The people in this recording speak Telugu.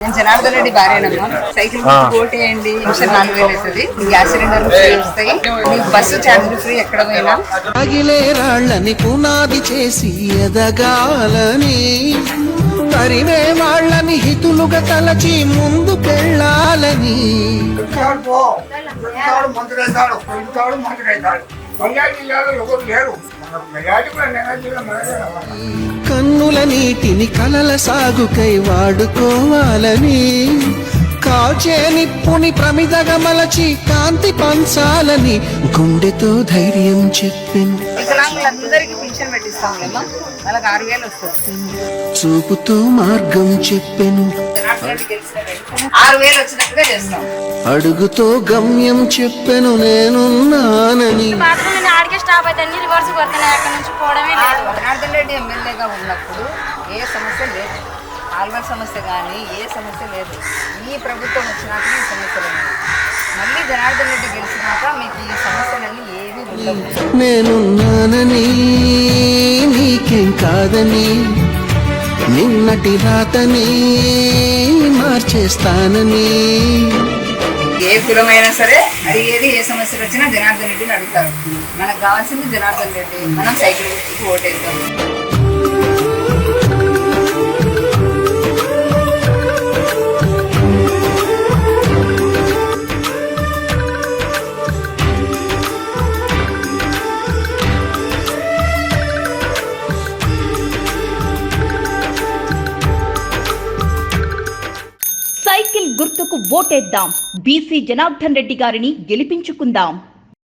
నేను జనార్దన్ రెడ్డి భార్యనమ్మా. సైకిల్ నిమిషం నాలుగు వేలు అవుతుంది. గ్యాస్ సిలిండర్ ఫ్రీ వస్తాయి మీకు బస్సు ఛార్జీలు ఫ్రీ ఎక్కడ పోయినా. అగిలే రాళ్ళని పునాది చేసి ఎదగాలని తరివే వాళ్ళని హితులుగా తలచి ముందుకెళ్ళాలని ఇంటాడు పో ఇంటాడు మంత్రి జిల్లాలో ఎవరు లేరు. కన్నుల నీటిని కలల సాగుకై వాడుకోవాలని కాచే నిప్పుని ప్రమిదగా మలచి కాంతి పంచాలని గుండెతో ధైర్యం వస్తుంది చూపుతూ మార్గం చెప్పెను అడుగుతో గమ్యం చెప్పెను నేనున్నానని. నేను ఆడికే స్టాప్ అయితే అన్ని రివర్స్ కొడుతున్నాయి. అక్కడ నుంచి పోవడమే లేదు. జనార్దన్ రెడ్డి ఎమ్మెల్యేగా ఉన్నప్పుడు ఏ సమస్య లేదు. ఆల్వర్ సమస్య కానీ ఏ సమస్య లేదు. ఈ ప్రభుత్వం వచ్చినాక ఈ సమస్యలు ఉన్నాయి. మళ్ళీ జనార్దన్ రెడ్డి గెలిచినాక మీకు ఈ సమస్యలన్నీ ఏమీ ఉండవు. నేనున్నానని నీకేం కాదని? నిన్నటి రాతని మార్చేస్తానని. ఏ కులమైనా సరే అడిగేది ఏ సమస్యలు వచ్చినా జనార్దన్ రెడ్డిని అడుగుతారు. మనకు కావాల్సింది జనార్దన్ రెడ్డి. మనం సైకిల్ గుర్తుకు ఓటేద్దాం. గుర్తుకు ఓటేద్దాం. బీసీ జనార్దన్ రెడ్డి గారిని గెలిపించుకుందాం.